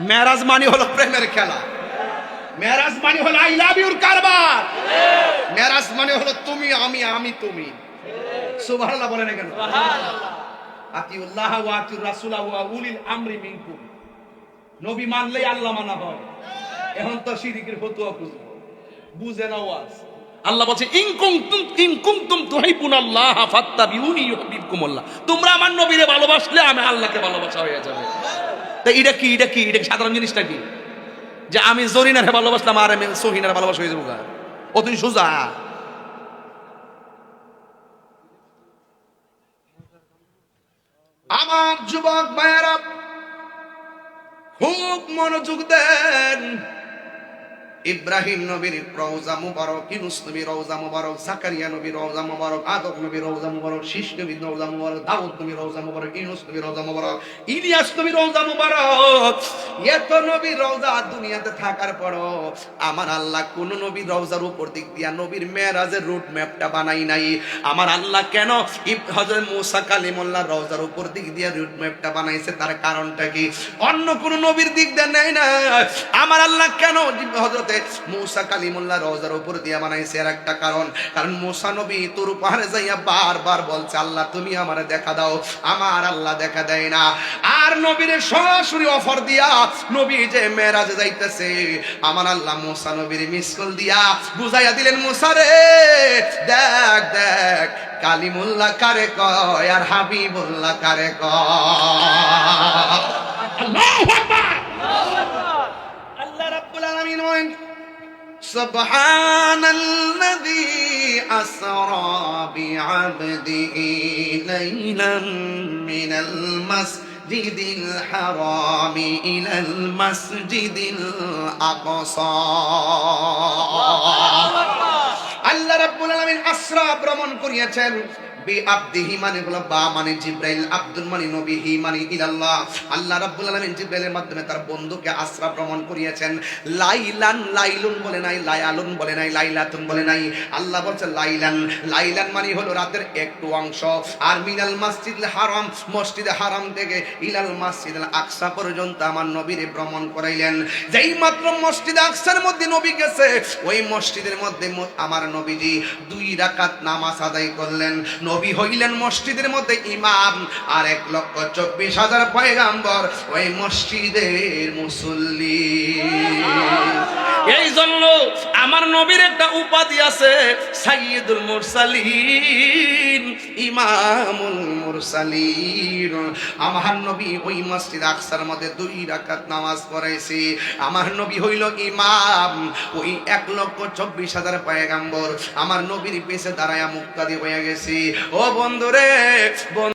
মেরাজ মানে হলো প্রেমের খেলা। মেরাজ মানে হলো আই লাভ ইউর কারবার। মেরাজ মানে হলো তুমি আমি আমি তুমি। সুবহানাল্লাহ বলেন কেন? আতিউল্লাহ ওয়া আতিউর রাসূলা ওয়া উলিল আমরি মিনকুম। নবী মানলেই আল্লাহ মানা হয়। এখন তো শিরিকের ফতুয়া খুঁজব বুঝে না ওয়াজ আল্লাহ বলছে ইন কুনতুম ইন কুনতুম তুহিবুনাল্লাহ ফাত্তাবিউনি ইউহিব্বুকুমুল্লাহ। তোমরা আমার নবীরে ভালোবাসলে আমি আল্লাহকে ভালোবাসা হয়ে যাবে। তা এটা কি এটা কি? এটা সাধারণ জিনিসটা কি? যে আমি জরিনারে ভালোবাসলাম আর আমি সহিনারে ভালোবাসা হয়ে যাব ও তুই সোজা। আমার যুবক ভাইয়েরা খুব মনোযোগ দেন। ইব্রাহিম নবীর রওজা মুবারক, ইউনুস নবীর রওজা মুবারক, জাকারিয়া নবীর রওজা মুবারক, আদম নবীর রওজা মুবারক শীষ নবীর রওজা মুবারক, দাউদ নবীর রওজা মুবারক, ইউনুস নবীর রওজা মুবারক, ইলিয়াস নবীর রওজা মুবারক। এত নবীর রওজা দুনিয়াতে থাকার পরও আমার আল্লাহ কোন নবীর রওজার উপর দিক দিয়া নবীর মেরাজের রুট ম্যাপটা বানাই নাই। আমার আল্লাহ কেন হযরত মুসা কালিমুল্লাহর রওজার উপর দিক দিয়া রুট ম্যাপটা বানাইছে? তার কারণটা কি? অন্য কোন নবীর দিক দিয়ে নেয় না। আমার আল্লাহ কেন হযরতে মুসা কালিমুল্লাহ রওজার উপর দিয়া বানাইছে? এর একটা কারণ। কারণ মুসা নবী তোর পাহাড়ে যাইয়া বারবার বলছে, আল্লাহ, তুমি আমারে দেখা দাও। আমার আল্লাহ দেখা দেয় না। আর নবীর সরাসরি অফার দিয়া নবী যে মেরাজে যাইতেছে আমার আল্লাহ মুসা নবীর মিসকল দিয়া বুঝাইয়া দিলেন মুসা রে দেখ দেখ কালিমুল্লাহ কারে কয় আর হাবিবুল্লাহ কারে কয় আল্লাহু আকবার আল্লাহ রাব্বুল আলামিন বলেন سبحان الذي أسرى بعبده ليلا من المسجد الحرام إلى المسجد الأقصى আল্লাহ রাব্বুল আলামিন আসরা ভ্রমণ করিয়েছেন বি আব্দিহি মানে হলো বা মানে জিব্রাইল, আব্দুল মানে নবী হি মানে ইলাল্লাহ। আল্লাহ রাব্বুল আলামিন জিব্রাইলের মাধ্যমে তার বন্ধুকে আসরা ভ্রমণ করিয়েছেন। লাইলান, লাইলুন বলে নাই, লায়ালুন বলে নাই, লাইলাতুন বলে নাই। আল্লাহ বলছে লাইলান লাইলান মানে হলো রাতের একটু অংশ। আর মিনাল মসজিদ হারাম, মসজিদে হারাম থেকে ইলাল মসজিদ আকসা পর্যন্ত আমার নবীরে ভ্রমণ করাইলেন। যেই মাত্র মসজিদ আকসার মধ্যে নবী গেছে, ওই মসজিদের মধ্যে আমার নবীজি দুই রাকাত নামাজ আদায় করলেন। নবী হইলেন মসজিদের মধ্যে ইমাম আর এক লক্ষ চব্বিশ হাজার পয়গাম্বর ওই মসজিদের মুসল্লি। আমার নবীর একটা উপাধি আছে, সাইয়্যিদুল মুরসালিন, ইমামুল মুরসালিন। আমার নবী ওই মসজিদ আকসার মধ্যে দুই রাকাত নামাজ পড়াইছে। আমার নবী হইল ইমাম, ওই এক লক্ষ চব্বিশ হাজার পয়গাম্বর। আমার নবীর পেছে দাঁড়ায় মুক্তাদি হয়ে গেছে। ও বন্ধুরে, বন্ধু